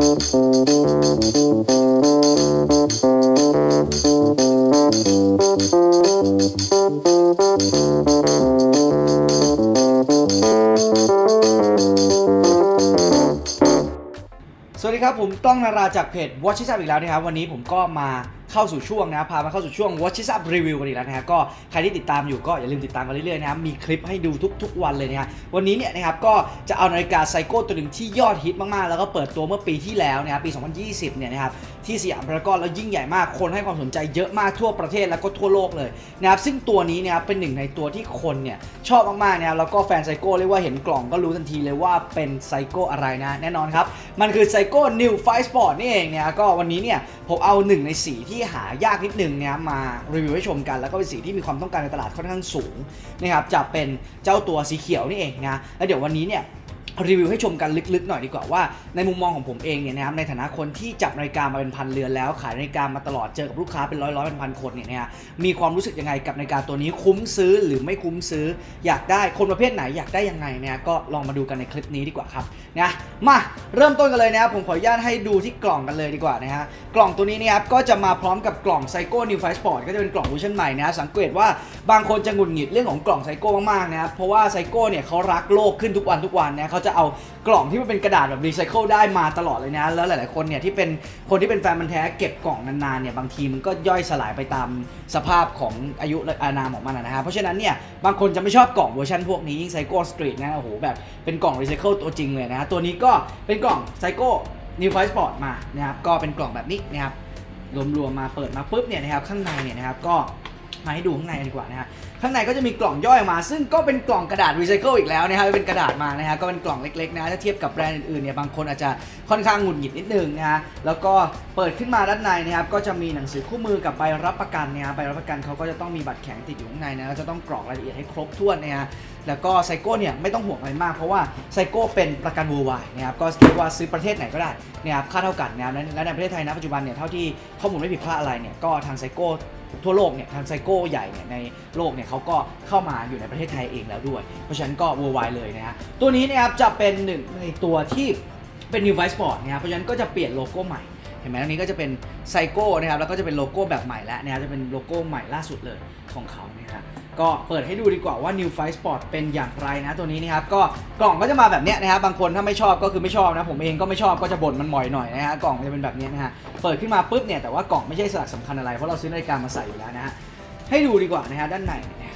สวัสดีครับ ผมต้องนาราจากเพจ Watch It Up อีกแล้วนะครับ วันนี้ผมก็มา เข้าสู่ช่วงนะครับพามาเข้าสู่ช่วง Watch It Up Review กันอีกแล้วนะครับก็ใครที่ติดตามอยู่ก็อย่าลืมติดตามกันเรื่อยๆนะครับมีคลิปให้ดูทุก ๆ วันเลยนะครับวันนี้เนี่ยนะครับก็จะเอานาฬิกาไซโก้ตัวหนึ่งที่ยอดฮิตมากๆ แล้วก็เปิดตัวเมื่อปีที่แล้วนะครับปี 2020 เนี่ยนะครับที่สยามพารากอนแล้วยิ่งใหญ่มากคนให้ความสนใจเยอะมากทั่วประเทศแล้วก็ทั่วโลกเลยนะครับซึ่งตัวนี้นะครับเป็นหนึ่งในตัวที่คนเนี่ยชอบมากๆนะครับแล้วก็แฟนไซโก้เรียกว่าเห็นกล่องก็รู้ทันทีเลยว่าเป็นไซโก้อะไรนะแน่นอนครับมันคือไซโก้ New 5 Sport นี่เองเนี่ยก็วันนี้เนี่ยผมเอาหนึ่งในสีที่หายากนิดนึงเนี่ยมารีวิวให้ชมกัน แล้วก็เป็นสีที่มีความต้องการในตลาดค่อนข้างสูงนะครับจะเป็นเจ้าตัวสีเขียวนี่เองนะแล้วเดี๋ยววันนี้เนี่ย รีวิวให้ชมกันลึกๆหน่อยดีกว่าว่าในมุมมองของผมเองเนี่ยนะครับในฐานะคนที่จับนาฬิกามาเป็นพันเรือนแล้ว ขายนาฬิกามาตลอดเจอกับลูกค้าเป็นร้อยร้อยๆพันคนเนี่ยนะฮะมีความรู้สึกยังไงกับนาฬิกาตัวนี้คุ้มซื้อหรือไม่คุ้มซื้อ อยากได้คนประเภทไหนอยากได้ยังไงเนี่ยก็ลองมาดูกันในคลิปนี้ดีกว่าครับนะมาเริ่มต้นกันเลยนะครับผมขออนุญาตให้ดูที่กล่องกันเลยดีกว่านะฮะกล่องตัวนี้เนะครับก็จะมาพร้อมกับกล่องไซโก้ New 5 Sport ก็จะเป็นกล่องเวอร์ชันใหม่นะฮะสังเกตว่าบางคนจะหงุดหงิดเรื่องของกล่องไซโก้มากๆนะครับเพราะว่าไซโก้เนี่ยเขารักโลกขึ้นทุกวันทุกวันนะเขาจะเอากล่องที่มันเป็นกระดาษแบบรีไซเคิลได้มาตลอดเลยนะ แล้วหลาย ๆ คนเนี่ยที่เป็นคนที่เป็นแฟนมันแท้เก็บกล่องนาน ๆ เนี่ยบางทีมันก็ย่อยสลายไปตามสภาพของอายุอานามของมันนะฮะเพราะฉะนั้นเนี่ยบางคนจะไม่ชอบกล่องเวอร์ชันพวกนี้ยิ่งไซโก้สตรีทนะโอ้โหแบบเป็นกล่องรีไซเคิลตัวจริงเลยนะฮะตัวนี้ก็เป็นกล่องไซโก้ New 5 Sport มานะครับก็เป็นกล่องแบบนี้นะครับรวมๆมาเปิดมาปุ๊บเนี่ยนะครับข้างในเนี่ยนะครับก็ มาให้ดูข้างในดีกว่านะฮะข้างในก็จะมีกล่องย่อยออกมา ซึ่งก็เป็นกล่องกระดาษรีไซเคิลอีกแล้วนะครับเป็นกระดาษมานะฮะก็เป็นกล่องเล็กๆนะถ้าเทียบกับแบรนด์อื่นๆเนี่ยบางคนอาจจะค่อนข้างหงุดหงิดนิดนึงนะฮะแล้วก็เปิดขึ้นมาด้านในนะครับก็จะมีหนังสือคู่มือกับใบรับประกันนะฮะใบรับประกันเขาก็จะต้องมีบัตรแข็งติดอยู่ข้างในนะจะต้องกรอกรายละเอียดให้ครบถ้วนนะฮะแล้วก็ไซโก้เนี่ยไม่ต้องห่วงอะไรมากเพราะว่าไซโก้เป็นประกัน worldwide นะครับก็เรียกว่าซื้อประเทศไหนก็ได้นะครับค่าเท่ากันนะครับและในประเทศไทยณปัจจุบันเนี่ยเท่าที่ข้อมูลไม่ผิดพลาดอะไรเนี่ยก็ทางไซโก้ ทั่วโลกเนี่ยทางไซโก้ใหญ่เนี่ยในโลกเนี่ยเขาก็เข้ามาอยู่ในประเทศไทยเองแล้วด้วย เพราะฉะนั้นก็ worldwide เลยนะฮะตัวนี้นะครับจะเป็นหนึ่งในตัวที่เป็น New Vice Sport นะครับเพราะฉะนั้นก็จะเปลี่ยนโลโก้ใหม่เห็นไหมตรงนี้ก็จะเป็นไซโก้นะครับแล้วก็จะเป็นโลโก้แบบใหม่แล้วนะครับจะเป็นโลโก้ใหม่ล่าสุดเลยของเขานะครับ ก็เปิดให้ดูดีกว่าว่า New Fight Sport เป็นอย่างไรนะตัวนี้นะครับก็กล่องก็จะมาแบบเนี้ยนะครับบางคนถ้าไม่ชอบก็คือไม่ชอบนะผมเองก็ไม่ชอบก็จะบ่นมันหมอยหน่อยนะฮะกล่องจะเป็นแบบนี้นะฮะเปิดขึ้นมาปุ๊บเนี่ยแต่ว่ากล่องไม่ใช่สลักสำคัญอะไรเพราะเราซื้อนาฬิกามาใส่อยู่แล้วนะฮะให้ดูดีกว่านะฮะด้านในนี่ย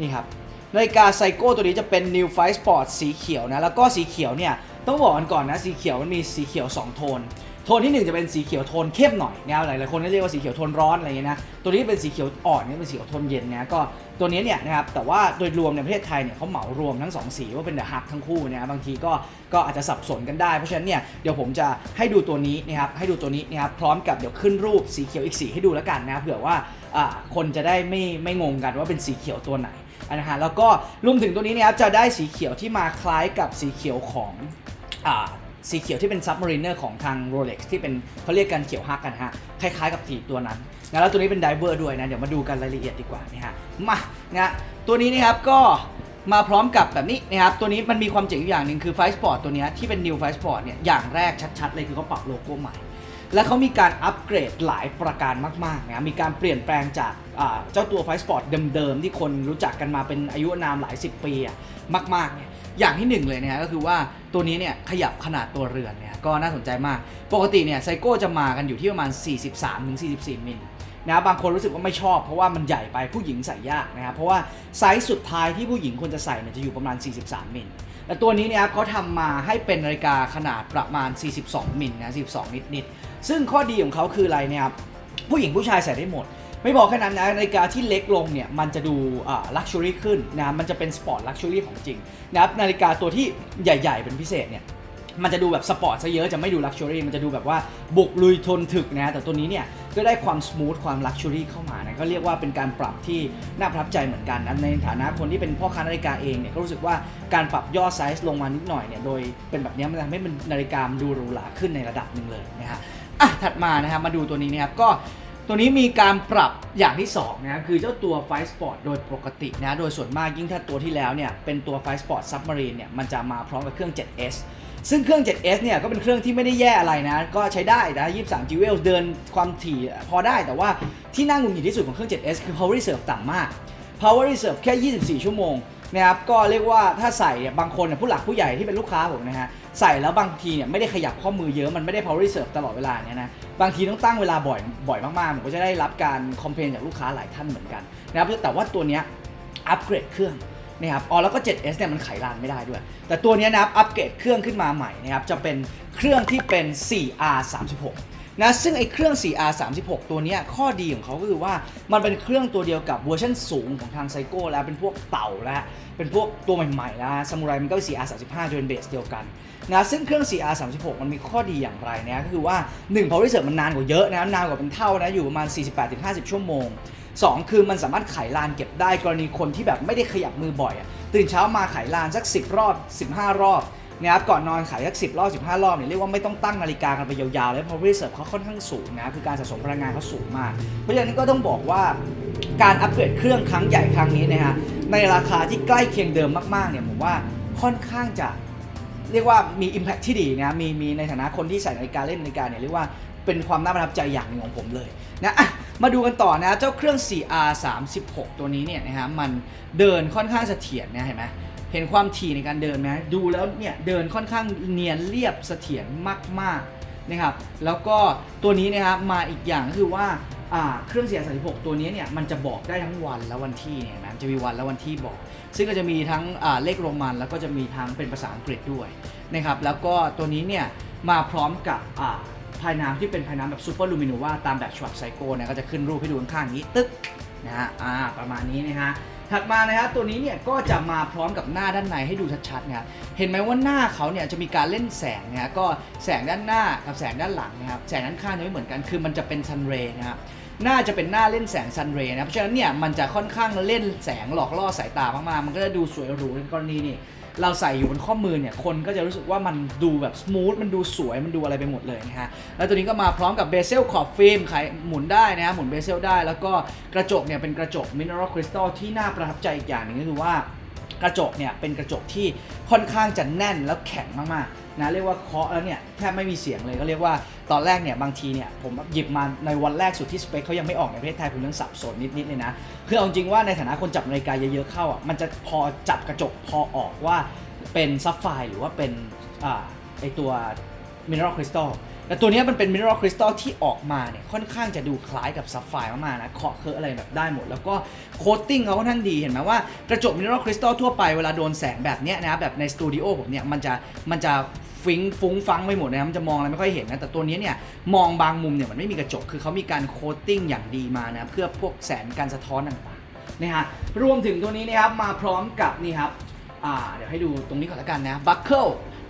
นี่ครับนาฬิกาไซโก้ตัวนี้จะเป็น New Fight Sport สีเขียวนะแล้วก็สีเขียวเนี่ยต้องบอกกันก่อนนะสีเขียวมันมีสีเขียว 2 โทน โทนที่1จะเป็นสีเขียวโทนเข้มหน่อยนะหลายๆคนก็เรียกว่าสีเขียวโทนร้อนอะไรอย่างเงี้ยนะตัวนี้เป็นสีเขียวอ่อนนี่เป็นสีเขียวโทนเย็นนะก็ตัวนี้เนี่ยนะครับแต่ว่าโดยรวมในประเทศไทยเนี่ยเขาเหมารวมทั้ง 2 สีว่าเป็นเดอะฮักทั้งคู่นะบางทีก็ก็อาจจะสับสนกันได้เพราะฉะนั้นเนี่ยเดี๋ยวผมจะให้ดูตัวนี้นะครับให้ดูตัวนี้นะครับพร้อมกับเดี๋ยวขึ้นรูปสีเขียวอีกสีให้ดูแล้วกันนะเผื่อว่าอ่าคนจะได้ไม่ไม่งงกันว่าเป็นสีเขียวตัวไหนนะฮะแล้วก็รวมถึงตัวนี้นะครับจะได้สีเขียวที่มาคล้ายกับสีเขียวของอ่า สีเขียวที่เป็นซับมารีเนอร์ของทาง Rolex ที่เป็นเขาเรียกกันเขียวฮักกันฮะ คล้ายๆกับสีตัวนั้นนะแล้วตัวนี้เป็นไดเวอร์ด้วยนะ เดี๋ยวมาดูกันรายละเอียดดีกว่านี่ฮะมานะตัวนี้นะครับก็มาพร้อมกับแบบนี้นะครับ ตัวนี้มันมีความเจ๋งอยู่อย่างหนึ่งคือไฟสปอร์ตตัวนี้ที่เป็น New f i Sport เนี่ยอย่างแรกชัดๆเลยคือเขาปรับโลโก้ใหม่ และเขามีการอัปเกรดหลายประการมากๆนะมีการเปลี่ยนแปลงจากเจ้าตัวไฟสปอร์ตเดิมๆที่คนรู้จักกันมาเป็นอายุนามหลายสิบปีอะมากๆเนี่ย อย่างที่หนึ่งเลยนะฮะก็คือว่าตัวนี้เนี่ยขยับขนาดตัวเรือนเนี่ยก็น่าสนใจมาก ปกติเนี่ยไซโก้จะมากันอยู่ที่ประมาณ 43-44 มิลนะบางคนรู้สึกว่าไม่ชอบเพราะว่ามันใหญ่ไปผู้หญิงใส่ยากนะครับเพราะว่าไซส์สุดท้ายที่ผู้หญิงควรจะใส่เนี่ยจะอยู่ประมาณ 43 มิลแต่ตัวนี้เนี่ยครับเขาทำมาให้เป็นนาฬิกาขนาดประมาณ 42 มิลนะ 42 นิดๆซึ่งข้อดีของเขาคืออะไรเนี่ยผู้หญิงผู้ชายใส่ได้หมด ไม่บอกแค่นั้นนะนาฬิกาที่เล็กลงเนี่ยมันจะดูอ่าลักชัวรี่ขึ้นนะมันจะเป็นสปอร์ตลักชัวรี่ของจริงนะครับนาฬิกาตัวที่ใหญ่ ๆ เป็นพิเศษเนี่ยมันจะดูแบบสปอร์ตซะเยอะจะไม่ดูลักชัวรี่มันจะดูแบบว่าบุกลุยทนถึกนะแต่ตัวนี้เนี่ยก็ได้ความส o t h ความลักชัวรี่เข้ามานะก็เรียกว่าเป็นการปรับที่น่าประทับใจเหมือนกันนะในฐานะคนที่เป็นพ่อค้านาฬิกาเองเนี่ยก็รู้สึกว่าการปรับย่อไซส์ลงมานิดหน่อยเนี่ยโดยเป็นแบบนี้มันทำให้มันนาฬิกามดูหรูหราขึ้นในระดับหนึ่งเลยนะฮะอะถัดมานะครับมาดูตัวนี้นะครับก็ ตัวนี้มีการปรับอย่างที่2นะคือเจ้าตัวไฟสปอร์ตโดยปกตินะโดยส่วนมากยิ่งถ้าตัวที่แล้วเนี่ยเป็นตัวไฟสปอร์ตซับมารีนเนี่ยมันจะมาพร้อมกับเครื่อง 7S ซึ่งเครื่อง 7S เนี่ยก็เป็นเครื่องที่ไม่ได้แย่อะไรนะ ก็ใช้ได้นะ 23 g w เดินความถี่พอได้แต่ว่าที่น่าหงุดหงิดที่สุดของเครื่อง 7S คือ power reserve ต่ำมาก power reserve แค่ 24 ชั่วโมงนะครับก็เรียกว่าถ้าใส่เนี่ยบางคนเนี่ยผู้หลักผู้ใหญ่ที่เป็นลูกค้าผมนะฮะใส่แล้วบางทีเนี่ยไม่ได้ขยับข้อมือเยอะมันไม่ได้ power reserve ตลอดเวลาเนี่ยนะบางทีต้องตั้งเวลาบ่อยบ่อยมากๆผมก็จะได้รับการคอมเพลนจากลูกค้าหลายท่านเหมือนกันนะครับแต่ว่าตัวเนี้ยอัปเกรดเครื่องนะครับอ๋อแล้วก็ 7S เนี่ยมันไขลานไม่ได้ด้วย แต่ตัวนี้นะครับอัปเกรดเครื่องขึ้นมาใหม่นะครับจะเป็นเครื่องที่เป็น 4R36 นะซึ่งไอ้เครื่อง 4R36 ตัวนี้ข้อดีของเขาก็คือว่ามันเป็นเครื่องตัวเดียวกับเวอร์ชันสูงของทางไซโก้แล้วเป็นพวกเต่าแล้วเป็นพวกตัวใหม่ๆแล้วซามูไรมันก็เป็น 4R35 จะเป็นเบสเดียวกันนะซึ่งเครื่อง 4R36 มันมีข้อดีอย่างไรนะก็คือว่า 1 power reserve มันนานกว่าเยอะนะนานกว่าเป็นเท่านะอยู่ประมาณ 48-50 ชั่วโมง 2 คือมันสามารถไขลานเก็บได้กรณีคนที่แบบไม่ได้ขยับมือบ่อยตื่นเช้ามาไขลานสัก 10 รอบ 15 รอบ นะครับก่อนนอนไขสัก10รอบ15รอบเนี่ยเรียกว่าไม่ต้องตั้งนาฬิกากันไปยาวๆแล้วเพราะ reserve เขาค่อนข้างสูงนะคือการสะสมพลังงานเขาสูงมาก เพราะฉะนั้นก็ต้องบอกว่าการอัปเกรดเครื่องครั้งใหญ่ครั้งนี้นะฮะในราคาที่ใกล้เคียงเดิมมากๆเนี่ยผมว่าค่อนข้างจะเรียกว่ามี Impact ที่ดีนะมีมีในฐานะคนที่ใส่นาฬิกาเล่นนาฬิกาเนี่ยเรียกว่าเป็นความน่าประทับใจอย่างหนึ่งของผมเลยนะอะมาดูกันต่อนะเจ้าเครื่อง 4R 36ตัวนี้เนี่ยนะฮะมันเดินค่อนข้างเสถียรนะเห็นไหม เห็นความถี่ในการเดินไหมดูแล้วเนี่ยเดินค่อนข้างเนียนเรียบเสถียรมากๆนะครับแล้วก็ตัวนี้นะครับมาอีกอย่างก็คือว่าเครื่อง 4R 36 ตัวนี้เนี่ยมันจะบอกได้ทั้งวันและวันที่เนี่ยนะจะมีวันและวันที่บอก ซึ่งก็จะมีทั้งเลขโรมันแล้วก็จะมีทั้งเป็นภาษาอังกฤษด้วยนะครับแล้วก็ตัวนี้เนี่ยมาพร้อมกับอ่าภายน้ำที่เป็นภายน้ำแบบซูเปอร์ลูมิโนวาตามแบบฉบับไซโก้นะก็จะขึ้นรูปให้ดูข้างๆนี้ตึ๊กนะฮะประมาณนี้นะฮะ ถัดมานะครับตัวนี้เนี่ยก็จะมาพร้อมกับหน้าด้านในให้ดูชัดๆนะครับเห็นไหมว่าหน้าเขาเนี่ยจะมีการเล่นแสงนะฮะก็แสงด้านหน้ากับแสงด้านหลังนะครับแสงด้านข้างจะไม่เหมือนกันคือมันจะเป็นซันเรย์นะครับหน้าจะเป็นหน้าเล่นแสงซันเรย์นะเพราะฉะนั้นเนี่ยมันจะค่อนข้างเล่นแสงหลอกล่อสายตามากๆ มันก็จะดูสวยหรูในกรณีนี่ เราใส่อยู่บนข้อมือเนี่ยคนก็จะรู้สึกว่ามันดูแบบสมูทมันดูสวยมันดูอะไรไปหมดเลยนะฮะแล้วตัวนี้ก็มาพร้อมกับเบเซลขอบฟิล์มใครหมุนได้นะฮะหมุนเบเซลได้ แล้วก็กระจกเนี่ยเป็นกระจกมินเนอรัลคริสตัลที่น่าประทับใจอีกอย่างหนึ่งก็คือว่า กระจกเนี่ยเป็นกระจกที่ค่อนข้างจะแน่นแล้วแข็งมากๆนะเรียกว่าเคาะแล้วเนี่ยแทบไม่มีเสียงเลยก็เรียกว่าตอนแรกเนี่ยบางทีเนี่ยผมหยิบมาในวันแรกสุดที่สเปคเขายังไม่ออกในประเทศไทยผมยังสับสนนิดๆเลยนะคือเอาจริงว่าในฐานะคนจับนาฬิกาเยอะๆเข้าอะมันจะพอจับกระจกพอออกว่าเป็นซับไฟหรือว่าเป็นอไอตัวมินเนอรัลคริสตัล แต่ตัวนี้มันเป็นมินเนอรัลคริสตัลที่ออกมาเนี่ยค่อนข้างจะดูคล้ายกับซับไฟมากๆนะเคาะเคอะอะไรแบบได้หมด แล้วก็โคตติ้งเขาค่อนข้างดีเห็นไหมว่ากระจกมินเนอรัลคริสตัลทั่วไปเวลาโดนแสงแบบเนี้ยนะแบบในสตูดิโอผมเนี่ยมันจะมันจะฟิงฟุ้งฟังไปหมดนะมันจะมองอะไรไม่ค่อยเห็นนะ แต่ตัวนี้เนี่ยมองบางมุมเนี่ยมันไม่มีกระจก คือเขามีการโคตติ้งอย่างดีมานะ เพื่อพวกแสงการสะท้อนต่างๆนะฮะรวมถึงตัวนี้นะครับมาพร้อมกับนี่ครับอ่าเดี๋ยวให้ดูตรงนี้ก่อนละกันนะบัคเกิล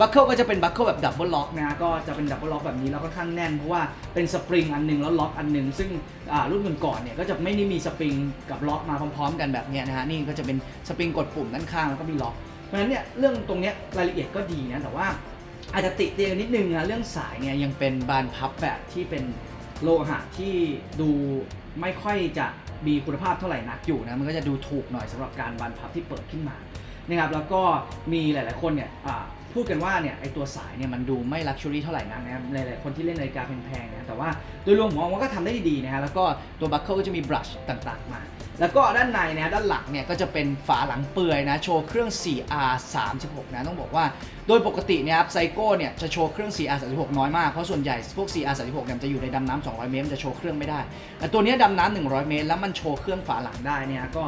บัคเกิลก็จะเป็นบัคเกิลแบบดับเบิลล็อกนะก็จะเป็นดับเบิลล็อกแบบนี้แล้วค่อนข้างแน่นเพราะว่าเป็นสปริงอันหนึ่งแล้วล็อกอันหนึ่งซึ่งอ่ารุ่นก่อนๆเนี่ยก็จะไม่ได้มีสปริงกับล็อกมาพร้อม ๆ กันแบบนี้นะฮะนี่ก็จะเป็นสปริงกดปุ่มด้านข้างแล้วก็มีล็อกเพราะฉะนั้นเนี่ยเรื่องตรงเนี้ยรายละเอียดก็ดีนะแต่ว่าอาจจะติเตียงนิดนึงนะเรื่องสายเนี่ยยังเป็นบานพับแบบที่เป็นโลหะที่ดูไม่ค่อยจะมีคุณภาพเท่าไหร่นักอยู่นะมันก็จะดูถูกหน่อยสำหรับการบานพับที่เปิดขึ้นมา นะครับแล้วก็มีหลาย ๆ คนเนี่ยพูดกันว่าเนี่ยไอตัวสายเนี่ยมันดูไม่ลักชัวรี่เท่าไหร่นักนะครับหลาย ๆ คนที่เล่นนาฬิกาแพง ๆ นะแต่ว่าโดยรวมผมองว่าก็ทำได้ดีนะฮะแล้วก็ตัวบัคเกิลก็จะมีบรัชต่าง ๆ มา แล้วก็ด้านในนะด้านหลังเนี่ยก็จะเป็นฝาหลังเปื่อยนะโชว์เครื่อง 4R 36นะต้องบอกว่า โดยปกติเนี่ยครับไซโก้เนี่ยจะโชว์เครื่อง 4R 36น้อยมากเพราะส่วนใหญ่พวก 4R 36เนี่ยจะอยู่ในดำน้ำ200 เมตรจะโชว์เครื่องไม่ได้ แต่ตัวเนี้ยดำน้ำ100 เมตร แล้วมันโชว์เครื่องฝาหลังได้เนี่ยก็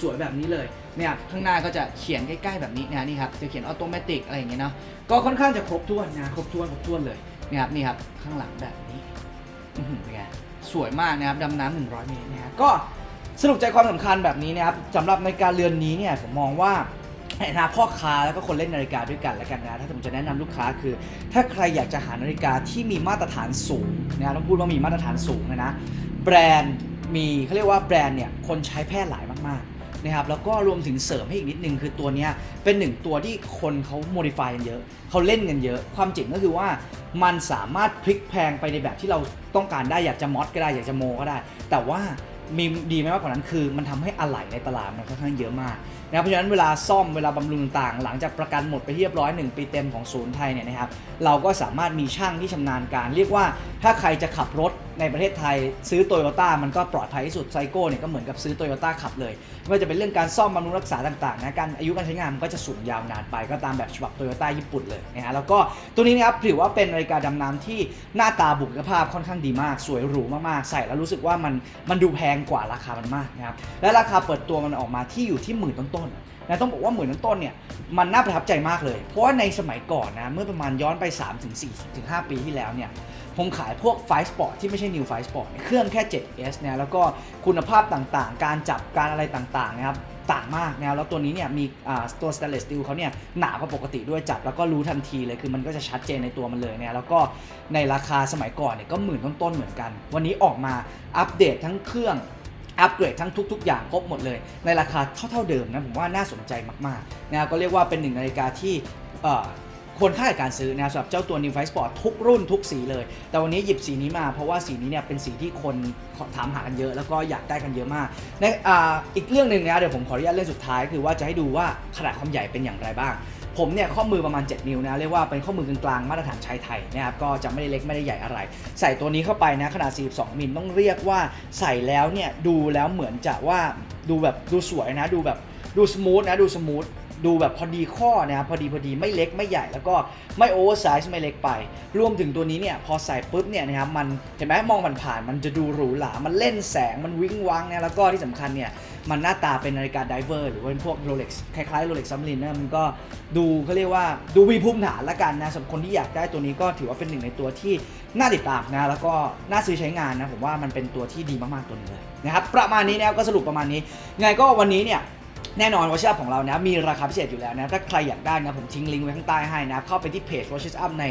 สวยๆแบบนี้เลยเนี่ยข้างหน้าก็จะเขียนใกล้ๆแบบนี้นะนี่ครับจะเขียนออโตเมติกอะไรอย่างเงี้ยเนาะก็ค่อนข้างจะครบถ้วนนะครบถ้วนครบถ้วนเลยนี่ยครับนี่ครับข้างหลังแบบนี้เป็นไงสวยมากนะครับดำน้ำ100 เมตรนะฮะก็ สรุปใจความสำคัญแบบนี้นะครับสำหรับนาฬิกาเรือนนี้เนี่ยผมมองว่าในฐานะพ่อค้าแล้วก็คนเล่นนาฬิกาด้วยกันแล้วกันนะถ้าผมจะแนะนำลูกค้าคือ ถ้าใครอยากจะหานาฬิกาที่มีมาตรฐานสูงนะต้องพูดว่ามีมาตรฐานสูงนะนะแบรนด์มีเขาเรียกว่าแบรนด์เนี่ยคนใช้แพร่หลายมากๆนะครับแล้วก็รวมถึงเสริมให้อีกนิดนึงคือตัวนี้เป็นหนึ่งตัวที่คนเขาโมดิฟายกันเยอะเขาเล่นกันเยอะ ความจริงก็คือว่ามันสามารถพลิกแพงไปในแบบที่เราต้องการได้อยากจะมอดก็ได้อยากจะโมก็ได้ แต่ว่า มีดีไหมากว่านั้นคือ มันทำให้อะไหล่ในตลาดมันค่อนข้างเยอะมาก นะครับเพราะฉะนั้นเวลาซ่อมเวลาบำรุงต่างหลังจากประกันหมดไปเรียบร้อย 1 ปีเต็มของศูนย์ไทยเนี่ยนะครับเราก็สามารถมีช่างที่ชำนาญการ เรียกว่าถ้าใครจะขับรถในประเทศไทยซื้อโตโยต้ามันก็ปลอดภัยที่สุดไซโก้เนี่ยก็เหมือนกับซื้อโตโยต้าขับเลยไม่ว่าจะเป็นเรื่องการซ่อมบำรุงรักษาต่างๆนะการอายุการใช้งานมันก็จะสูงยาวนานไปก็ตามแบบฉบับโตโยต้าญี่ปุ่นเลยนะฮะแล้วก็ตัวนี้นะครับถือว่าเป็นนาฬิกาดำน้ำที่หน้าตาบุคลิกภาพค่อนข้างดีมาก สวยหรูมากๆ ใส่แล้วรู้สึกว่ามันมันดูแพงกว่าราคามันมากนะครับและราคาเปิดตัวมันออกมาที่อยู่ที่หมื่นต้นๆนะต้องบอกว่าหมื่นต้นเนี่ยมันน่าประทับใจมากเลย เพราะว่าในสมัยก่อนนะเมื่อประมาณย้อนไป3-4ถึง5ปีที่แล้วเนี่ยผมขายพวกไฟสปอร์ตที่ไม่ใช่ New ไฟสปอร์ตเครื่องแค่ 7S เนี่ยแล้วก็คุณภาพต่างๆ การจับการอะไรต่างๆนะครับต่างมากนะแล้วตัวนี้เนี่ยมีตัว stainless steel เขาเนี่ยหนากว่าปกติด้วยจับ แล้วก็รู้ทันทีเลยคือมันก็จะชัดเจนในตัวมันเลยเนี่ยแล้วก็ในราคาสมัยก่อนเนี่ยก็หมื่นต้นๆเหมือนกัน วันนี้ออกมาอัปเดตทั้งเครื่อง อัปเกรดทั้งทุก ๆ อย่างครบหมดเลย ในราคาเท่า ๆเดิมนะผมว่าน่าสนใจมากๆนะครับก็เรียกว่าเป็นหนึ่งนาฬิกาที่เอ่อควรค่ากับการซื้อนะสำหรับเจ้าตัว New Fight Sport ทุกรุ่นทุกสีเลย แต่วันนี้หยิบสีนี้มาเพราะว่าสีนี้เนี่ยเป็นสีที่คนถามหากันเยอะ แล้วก็อยากได้กันเยอะมากในอ่าอีกเรื่องหนึ่งนะเดี๋ยวผมขออนุญาตเรื่องสุดท้าย คือว่าจะให้ดูว่าขนาดความใหญ่เป็นอย่างไรบ้าง ผมเนี่ยข้อมือประมาณ 7 นิ้วนะเรียกว่าเป็นข้อมือกลางๆมาตรฐานชายไทยนะครับก็จะไม่ได้เล็กไม่ได้ใหญ่อะไร ใส่ตัวนี้เข้าไปนะขนาด 42 มิลต้องเรียกว่าใส่แล้วเนี่ยดูแล้วเหมือนจะว่าดูแบบดูสวยนะดูแบบดูสมูทนะดูสมูท ดูแบบพอดีข้อนะครับพอดีพอดีไม่เล็กไม่ใหญ่แล้วก็ไม่โอเวอร์ไซส์ไม่เล็กไป รวมถึงตัวนี้เนี่ยพอใส่ปุ๊บเนี่ยนะครับมันเห็นไหมมองมันผ่านมันจะดูหรูหรา มันเล่นแสงมันวิ้งวังนะแล้วก็ที่สำคัญเนี่ยมันหน้าตาเป็นนาฬิกาไดเวอร์หรือว่าเป็นพวกโรเล็กซ์คล้ายๆโรเล็กซ์ซัมลินนะมันก็ดูเขาเรียกว่าดูวีภูมิฐานละกันนะสำหรับคนที่อยากได้ตัวนี้ก็ถือว่าเป็นหนึ่งในตัวที่น่าติดตามนะแล้วก็น่าซื้อใช้งานนะผมว่ามันเป็นตัวที่ดีมากๆตัวนึงเลยนะครับประมาณนี้นะก็สรุปประมาณนี้ไงก็วันนี้เนี่ย แน่นอนวอชชัพของเรานะมีราคาพิเศษอยู่แล้วนะถ้าใครอยากได้นะผมทิ้งลิงก์ไว้ข้างใต้ให้นะเข้าไปที่เพจวอชชัพใน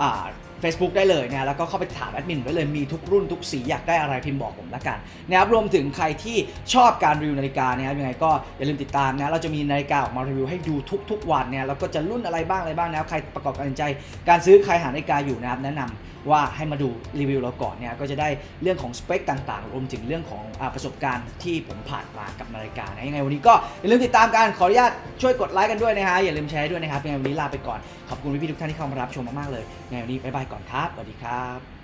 อ่า Facebook ได้เลยนะแล้วก็เข้าไปถามแอดมินไว้เลยมีทุกรุ่นทุกสีอยากได้อะไรพิมพ์บอกผมละกันนะครับรวมถึงใครที่ชอบการรีวิวนาฬิกานะครับยังไงก็อย่าลืมติดตามนะเราจะมีนาฬิกาออกมารีวิวให้ดูทุก ๆ วันเนี่ยแล้วก็จะรุ่นอะไรบ้างอะไรบ้างนะครับใครประกอบการตัดสินใจ การซื้อใครหานาฬิกาอยู่นะครับแนะนำว่าให้มาดูรีวิวเราก่อนเนี่ยก็จะได้เรื่องของสเปคต่างๆ รวมถึงเรื่องของอประสบการณ์ที่ผมผ่านมากับนาฬิกานะยังไงวันนี้ก็อย่าลืมติดตามกันขออนุญาตช่วยกดไลค์กันด้วยนะฮะอย่าลืมแชร์ด้วยนะครับยังไงวันนี้ลาไปก่อนขอบคุณพี่ๆทุกท่านที่เข้ามารับชมมากๆเลยยังไงวันนี้บ๊ายบายก่อนครับสวัสดีครับ